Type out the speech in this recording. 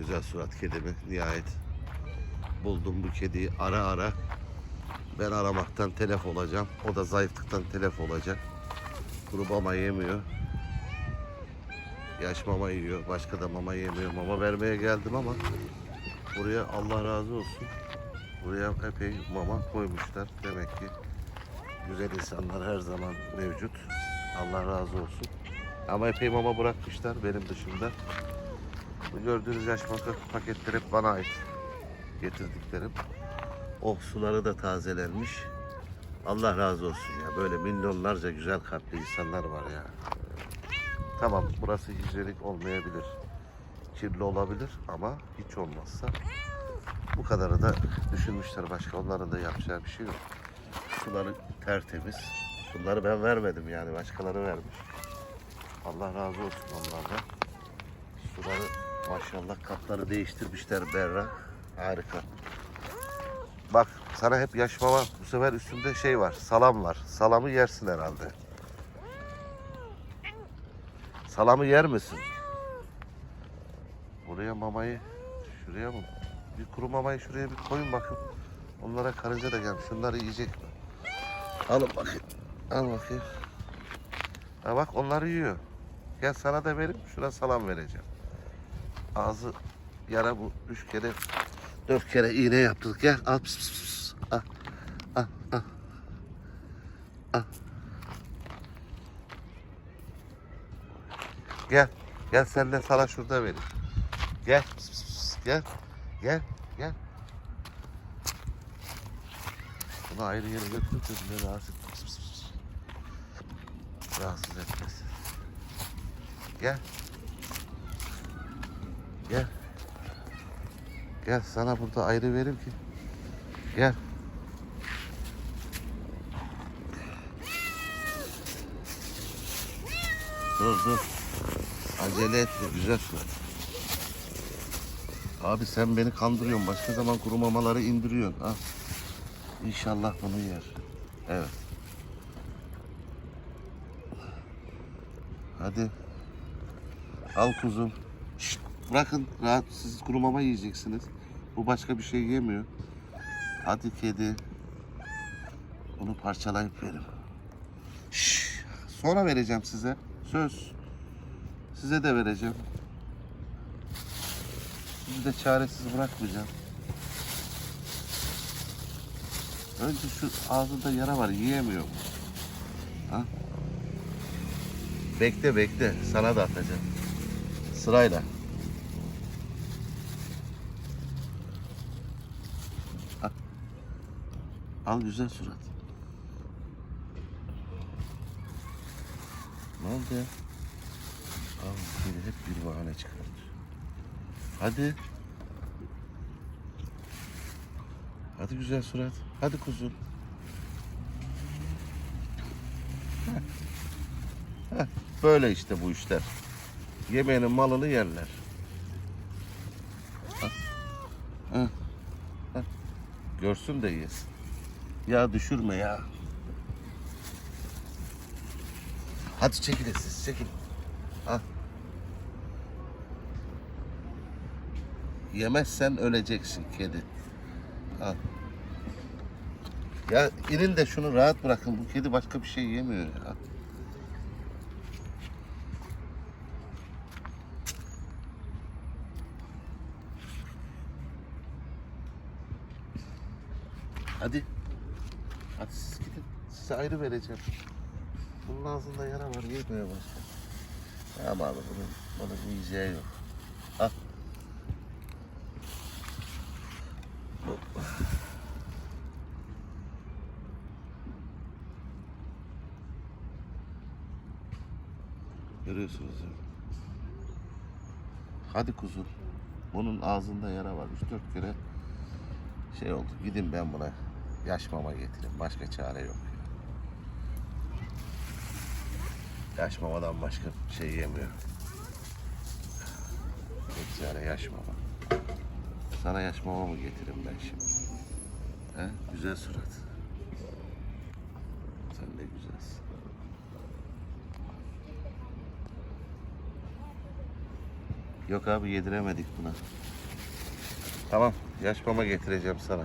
Güzel surat kedimi nihayet buldum bu kediyi ara ara. Ben aramaktan telef olacağım. O da zayıflıktan telef olacak. Kuru mama yemiyor. Yaş mama yiyor. Başka da mama yemiyor. Mama vermeye geldim ama buraya Allah razı olsun. Buraya epey mama koymuşlar. Demek ki güzel insanlar her zaman mevcut. Allah razı olsun. Ama epey mama bırakmışlar benim dışında. Bu gördüğünüz yaş paketler hep bana ait. Getirdiklerim. Oh suları da tazelenmiş. Allah razı olsun ya. Böyle milyonlarca güzel kalpli insanlar var ya. Tamam burası hijyenik olmayabilir. Kirli olabilir ama hiç olmazsa bu kadarı da düşünmüşler. Başka onların da yapacağı bir şey yok. Suları tertemiz. Bunları ben vermedim yani başkaları vermiş. Allah razı olsun onlardan. Suları maşallah kapları değiştirmişler berrak. Harika. Bak sana hep yaş mama bu sefer üstünde şey var salam var. Salamı yersin herhalde. Salamı yer misin? Buraya mamayı şuraya mı? Bir kuru mamayı şuraya bir koyun bakın. Onlara karınca da gelmiş. Şunları yiyecek mi? Alın bakayım. Al bakayım. Ha bak onları yiyor. Gel sana da vereyim. Şuna salam vereceğim. Ağzı yara bu. Üç kere, dört kere iğne yaptık. Gel al. Pıs, pıs, pıs. Al. Al. Al. Al. Gel. Gel sen de sana şurada vereyim. Gel. Pıs, pıs, pıs. Gel. Gel. Gel. Bunu ayrı yere götür de rahatsız etmez. Rahatsız etmez. Gel. Gel. Gel sana burada ayrı vereyim ki. Gel. Dur dur. Acele etme güzel surat. Abi sen beni kandırıyorsun. Başka zaman kuru mamaları indiriyorsun. Ha. İnşallah bunu yer. Evet. Hadi. Al kuzum. Bırakın rahat siz kuru mama yiyeceksiniz. Bu başka bir şey yemiyor. Hadi kedi. Bunu parçalayıp verin. Şşş, sonra vereceğim size. Söz. Size de vereceğim. Sizi de çaresiz bırakmayacağım. Önce şu ağzında yara var yiyemiyor. Ha? Bekle bekle. Sana da atacağım. Sırayla. Al güzel surat. Ne oldu ya? Al biri hep bir bahane çıkartır. Hadi. Hadi güzel surat. Hadi kuzum. Heh, Böyle işte bu işler. Yemeğinin malını yerler. Hah. Hah. Hah. Görsün de yesin. Ya düşürme ya. Hadi çekilin siz çekilin. Al. Yemezsen öleceksin kedi. Al. Ya inin de şunu rahat bırakın. Bu kedi başka bir şey yemiyor ya. Hadi. Size ayrı vereceğim. Bunun ağzında yara var. Yemiyor başka. Ama abi bunun, bunun yiyeceği yok. Al. Görüyorsunuz değil mi? Hadi kuzum. Bunun ağzında yara var. 3-4 kere şey oldu. Gidin ben buna yaş mama getireyim. Başka çare yok. Yaş mamadan başka şey yemiyor. Tek çare yaş mama. Sana yaş mama mı getireyim ben şimdi? He? Güzel surat. Sen de güzelsin. Yok abi yediremedik buna. Tamam yaş mama getireceğim sana.